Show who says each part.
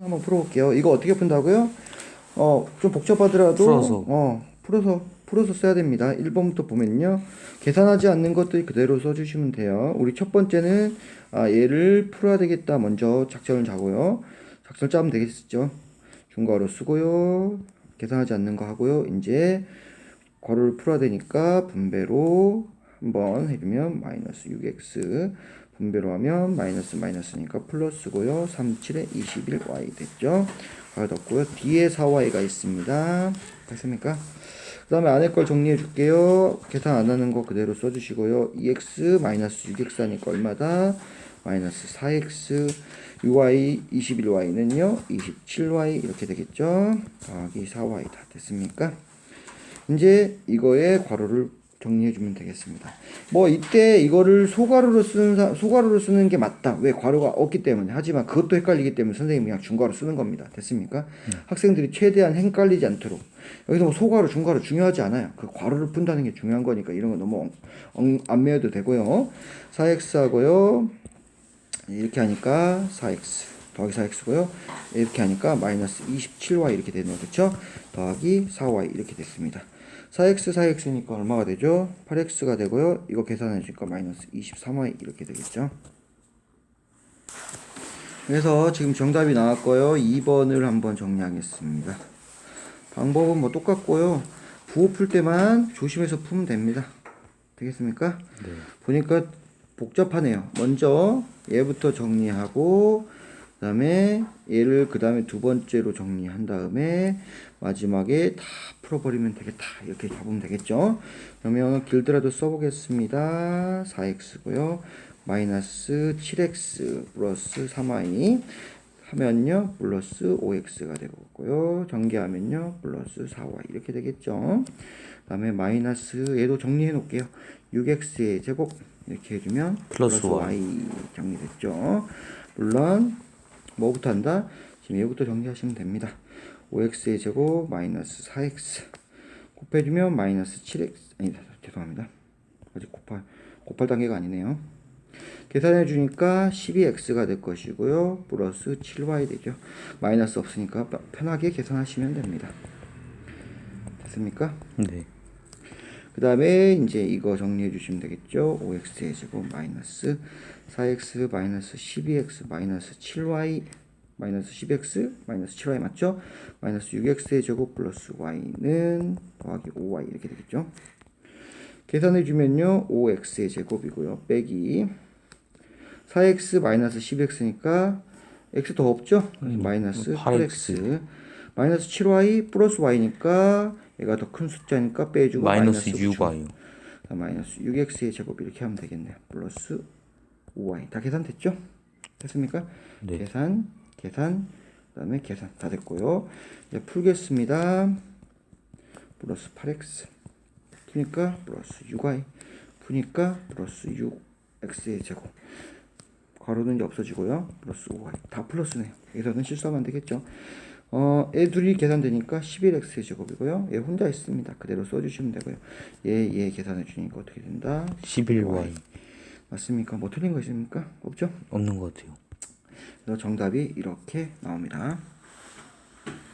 Speaker 1: 한번 풀어볼게요. 이거 어떻게 푼다고요? 어, 좀 복잡하더라도
Speaker 2: 풀어서.
Speaker 1: 어, 풀어서 풀어서 써야 됩니다. 1번부터 보면요. 계산하지 않는 것들 그대로 써주시면 돼요. 우리 첫 번째는 아, 얘를 풀어야 되겠다. 먼저 작전을 짜고요. 작전 짜면 되겠죠. 중괄호 쓰고요. 계산하지 않는 거 하고요. 이제 괄호를 풀어야 되니까 분배로 한번 해주면 마이너스 6x 분배로 하면 마이너스 마이너스니까 플러스고요. 3, 7에 21y 됐죠? 괄호 덮고요. 뒤에 4y가 있습니다. 됐습니까? 그 다음에 안에 걸 정리해 줄게요. 계산 안 하는 거 그대로 써주시고요. 2x 마이너스 6x 하니까 얼마다? 마이너스 4x y 21y는요. 27y 이렇게 되겠죠? 더하기 4y 다 됐습니까? 이제 이거에 괄호를 정리해 주면 되겠습니다. 뭐 이때 이거를 소괄호로 쓰는 사, 소괄호로 쓰는 게 맞다. 왜 괄호가 없기 때문에. 하지만 그것도 헷갈리기 때문에 선생님이 그냥 중괄호 쓰는 겁니다. 됐습니까? 학생들이 최대한 헷갈리지 않도록. 여기서 뭐 소괄호, 중괄호 중요하지 않아요. 그 괄호를 푼다는 게 중요한 거니까 이런 거 너무 엉, 엉, 안 외워도 되고요. 4x 하고요. 이렇게 하니까 4x 더하기 4x고요. 이렇게 하니까 마이너스 27y 이렇게 되는 거죠. 더하기 4y 이렇게 됐습니다. 4x 4x니까 얼마가 되죠? 8x가 되고요. 이거 계산해 주니까 마이너스 23y 이렇게 되겠죠. 그래서 지금 정답이 나왔고요. 2번을 한번 정리하겠습니다. 방법은 뭐 똑같고요. 부호 풀 때만 조심해서 풀면 됩니다. 되겠습니까?
Speaker 2: 네.
Speaker 1: 보니까 복잡하네요. 먼저 얘부터 정리하고 그 다음에 얘를 그 다음에 두 번째로 정리한 다음에 마지막에 다 풀어버리면 되겠다. 이렇게 잡으면 되겠죠. 그러면 길더라도 써보겠습니다. 4x고요. 마이너스 7x 플러스 3y 하면요. 플러스 5x가 되고요. 전개하면요. 플러스 4y 이렇게 되겠죠? 그 다음에 마이너스 얘도 정리해 놓을게요. 6x의 제곱. 이렇게 해주면
Speaker 2: 플러스
Speaker 1: y 정리됐죠? 물론 뭐부터 한다 지금 얘부터 정리하시면 됩니다 5x의 제곱 마이너스 4x 곱해주면 마이너스 7x 아니 죄송합니다 아직 곱할 곱할 단계가 아니네요 계산해 주니까 12x가 될 것이고요. 플러스 7y 되죠. 마이너스 없으니까 편하게 계산하시면 됩니다. 됐습니까?
Speaker 2: 네.
Speaker 1: 그 다음에 이제 이거 정리해 주시면 되겠죠. 5x의 제곱 마이너스 4x 마이너스 12x 마이너스 7y 마이너스 10x 마이너스 7y 맞죠? 마이너스 6x의 제곱 플러스 y는 더하기 5y 이렇게 되겠죠. 계산해 주면요. 5x의 제곱이고요. 빼기 4x 마이너스 10x니까 x 더 없죠?
Speaker 2: 음,
Speaker 1: 마이너스
Speaker 2: 8x.
Speaker 1: 8x 마이너스 7y 플러스 y니까 얘가 더 큰 숫자니까 빼주고
Speaker 2: 마이너스
Speaker 1: 마이너스
Speaker 2: 6y.
Speaker 1: 자, 마이너스 6x의 제곱 이렇게 하면 되겠네요. 플러스 5y 다 계산됐죠? 됐습니까?
Speaker 2: 네.
Speaker 1: 계산, 계산, 그 다음에 계산 다 됐고요. 이제 풀겠습니다. 플러스 8x 푸니까 플러스 6y 푸니까 플러스 6x의 제곱 괄호는 이제 없어지고요. 플러스 5y 다 플러스네요. 여기서는 실수하면 안 되겠죠. 어, 얘 둘이 계산되니까 11x의 제곱이고요. 얘 혼자 있습니다. 그대로 써주시면 되고요. 얘, 얘 계산해 주니까 어떻게 된다?
Speaker 2: 11y.
Speaker 1: 맞습니까? 뭐 틀린 거 있습니까? 없죠?
Speaker 2: 없는 것 같아요.
Speaker 1: 그래서 정답이 이렇게 나옵니다.